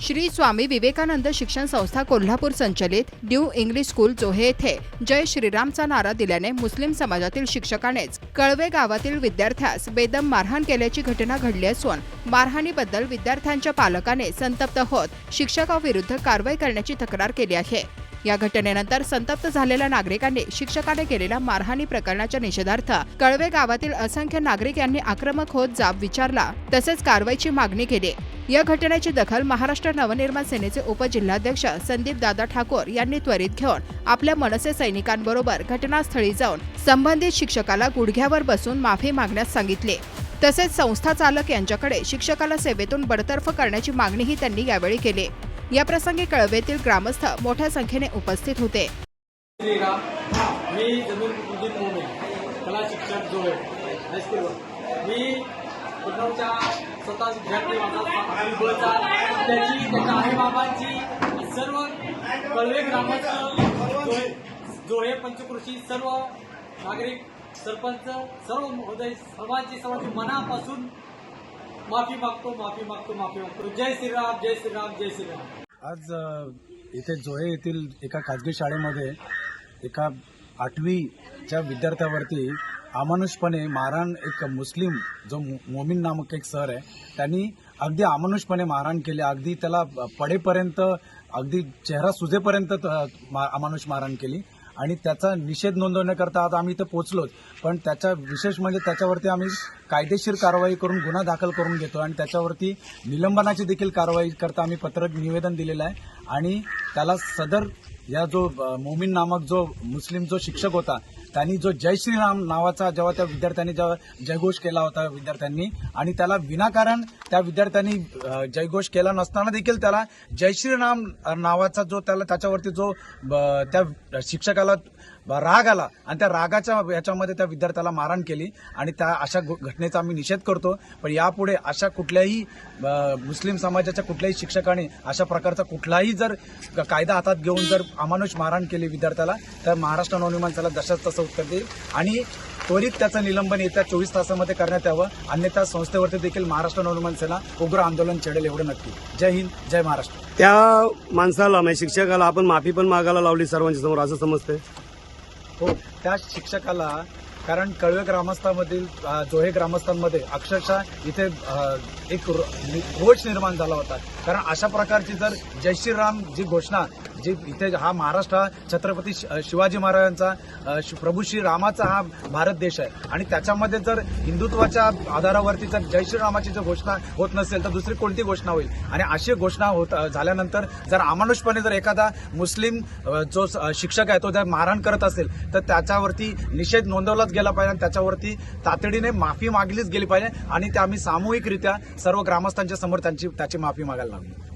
श्री स्वामी विवेकानंद शिक्षण संस्था कोल्हापूर संचलित न्यू इंग्लिश स्कूल जोहे येथे जय श्रीरामचा नारा दिल्याने मुस्लिम समाजातील शिक्षकानेच कळवे गावातील विद्यार्थ्यास बेदम मारहाण केल्याची घटना घडली असून मारहाणीबद्दल विद्यार्थ्यांच्या पालकाने संतप्त होत शिक्षकाविरुद्ध कारवाई करण्याची तक्रार केली आहे. या घटनेनंतर संतप्त झालेल्या नागरिकांनी शिक्षकाने केलेल्या मारहाणी प्रकरणाच्या निषेधार्थ कळवे गावातील असंख्य नागरिक यांनी आक्रमक होत जाब विचारला तसेच कारवाईची मागणी केली. या घटनेची दखल महाराष्ट्र नवनिर्माण सेनेचे उपजिल्हाध्यक्ष संदीप दादा ठाकोर यांनी त्वरित घेऊन आपल्या मनसे सैनिकांबरोबर घटनास्थळी जाऊन संबंधित शिक्षकाला गुडघ्यावर बसून माफी मागण्यास सांगितले. तसेच संस्था चालक यांच्याकडे शिक्षकाला सेवेतून बडतर्फ करण्याची मागणीही त्यांनी यावेळी केली. याप्रसंगी कळवेतील ग्रामस्थ मोठ्या संख्येने उपस्थित होते. मी जमीन कला शिक्षक जोळे हायस्कूलवर मी पुण्याच्या स्वतः विद्यार्थी माझा त्याची त्याच्या आईबाबांची सर्व कळवे ग्रामस्थ जोहे जोहे पंचकृषी सर्व नागरिक सरपंच सर्व महोदय सर्वांची सर्वांची मनापासून माफी मागतो माफी मागतो माफी मागतो. जय श्रीराम जय श्रीराम जय श्रीराम. आज इथे जोहे येथील एका खाजगी शाळेमध्ये एका आठवीच्या विद्यार्थ्यावरती अमानुषपणे मारहाण एक मुस्लिम जो मो- मोमीन नामक एक सर आहे त्यांनी अगदी अमानुषपणे मारहाण केली. अगदी त्याला पडेपर्यंत अगदी चेहरा सुजेपर्यंत त- अमानुष मारहाण केली. आणि त्याचा निषेध नोंदवण्याकरता आज आम्ही इथं पोहोचलोच. पण त्याच्या विशेष म्हणजे त्याच्यावरती आम्ही कायदेशीर कारवाई करून गुन्हा दाखल करून घेतो आणि त्याच्यावरती निलंबनाची देखील कारवाई करता आम्ही पत्रक निवेदन दिलेलं आहे. आणि त्याला सदर या जो मोमीन नामक जो मुस्लिम जो शिक्षक होता त्यांनी जो जय श्रीराम नावाचा जेव्हा त्या विद्यार्थ्यांनी जेव्हा जयघोष केला होता विद्यार्थ्यांनी आणि त्याला विनाकारण त्या विद्यार्थ्यांनी जयघोष केला नसताना देखील त्याला जय श्रीराम नावाचा जो त्याला त्याच्यावरती जो ब- त्या शिक्षकाला राग आला. आणि त्या रागाच्या याच्यामध्ये त्या विद्यार्थ्याला मारहाण केली आणि त्या अशा घ- घटनेचा आम्ही निषेध करतो. पण यापुढे अशा कुठल्याही मुस्लिम समाजाच्या कुठल्याही शिक्षकाने अशा प्रकारचा कुठलाही जर कायदा हातात घेऊन जर अमानुष मारहाण केली विद्यार्थ्याला तर महाराष्ट्र नवनिर्माण त्याला तसं उत्तर देईल. आणि त्वरित त्याचं निलंबन येत्या चोवीस तासामध्ये करण्यात यावं. अन्यथा संस्थेवरती देखील महाराष्ट्र नवनिर्माण सेना उग्र आंदोलन छेडेल एवढं नक्की. जय हिंद जय महाराष्ट्र. त्या माणसाला म्हणजे शिक्षकाला आपण माफी पण मागायला लावली सर्वांच्या समोर असं समजतंय? हो त्या शिक्षकाला कारण कळवे ग्रामस्थामधील जोहे ग्रामस्थांमध्ये अक्षरशः इथे एक रोष निर्माण झाला होता. कारण अशा प्रकारची जर जय श्रीराम जी घोषणा जे इथे हा महाराष्ट्र हा छत्रपती शिवाजी महाराजांचा प्रभू श्री रामाचा हा भारत देश आहे. आणि त्याच्यामध्ये जर हिंदुत्वाच्या आधारावरती जर जय श्रीरामाची जर घोषणा होत नसेल तर दुसरी कोणती घोषणा होईल? आणि अशी घोषणा होत झाल्यानंतर जर अमानुषपणे जर एखादा मुस्लिम जो स- शिक्षक आहे तो जर मारहाण करत असेल तर त्याच्यावरती निषेध नोंदवलाच गेला पाहिजे आणि त्याच्यावरती तातडीने माफी मागलीच गेली पाहिजे आणि त्या आम्ही सामूहिकरित्या सर्व ग्रामस्थांच्या समोर त्यांची त्याची माफी मागायला लागली.